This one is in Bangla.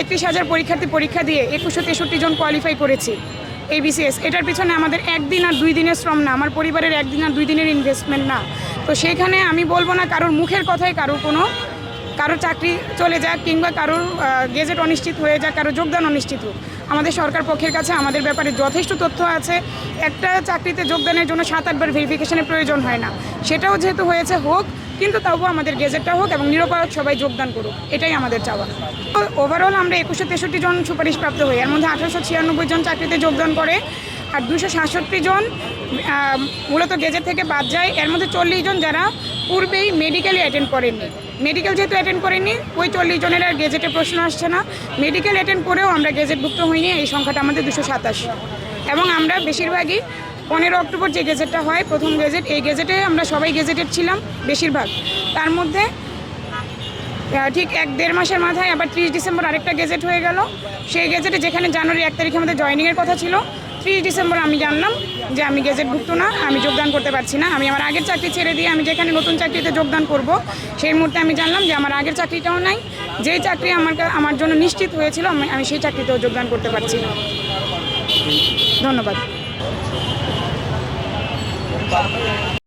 পঁয়ত্রিশ হাজার পরীক্ষার্থী পরীক্ষা দিয়ে একুশশো তেষট্টি জন কোয়ালিফাই করেছি এই বিসিএস এটার পিছনে আমাদের একদিন আর দুই দিনের শ্রম না, আমার পরিবারের একদিন আর দুই দিনের ইনভেস্টমেন্ট না। তো সেইখানে আমি বলব না কারোর মুখের কথায় কারোর কোনো কারোর চাকরি চলে যাক কিংবা কারোর গেজেট অনিশ্চিত হয়ে যাক কারোর যোগদান অনিশ্চিত হোক, আমাদের সরকার পক্ষের কাছে আমাদের ব্যাপারে যথেষ্ট তথ্য আছে। একটা চাকরিতে যোগদানের জন্য সাত আটবার ভেরিফিকেশনের প্রয়োজন হয় না। সেটাও যেহেতু হয়েছে, হোক, কিন্তু তবুও আমাদের গেজেটটা হোক এবং নিরপরাধ সবাই যোগদান করুক, এটাই আমাদের চাওয়া। ওভারঅল আমরা একুশশো তেষট্টি জন সুপারিশপ্রাপ্ত হই, এর মধ্যে আঠারোশো ছিয়ানব্বই জন চাকরিতে যোগদান করে আর দুশো সাতষট্টি জন মূলত গেজেট থেকে বাদ যায়। এর মধ্যে চল্লিশ জন যারা পূর্বেই মেডিকেলে অ্যাটেন্ড করেননি। মেডিকেল যেহেতু অ্যাটেন্ড করেনি, ওই চল্লিশ জনের আর গেজেটে প্রশ্ন আসছে না। মেডিকেল অ্যাটেন্ড করেও আমরা গেজেটভুক্ত হইনি, এই সংখ্যাটা আমাদের দুশো সাতাশ। এবং আমরা বেশিরভাগই পনেরো অক্টোবর যে গেজেটটা হয়, প্রথম গেজেট, এই গেজেটে আমরা সবাই গেজেটেড ছিলাম, বেশিরভাগ। তার মধ্যে ঠিক এক দেড় মাসের মাথায় আবার ত্রিশ ডিসেম্বর আরেকটা গেজেট হয়ে গেল। সেই গেজেটে যেখানে জানুয়ারি এক তারিখে আমাদের জয়েনিংয়ের কথা ছিল ত্রিশ ডিসেম্বর আমি জানলাম যে আমি গেজেটভুক্ত না, আমি যোগদান করতে পারছি না। আমি আমার আগের চাকরি ছেড়ে দিয়ে আমি যেখানে নতুন চাকরিতে যোগদান করব, সেই মুহূর্তে আমি জানলাম যে আমার আগের চাকরিটাও নাই। যেই চাকরি আমার আমার জন্য নিশ্চিত হয়েছিল, আমি আমি সেই চাকরিতেও যোগদান করতে পারছি না। ধন্যবাদ।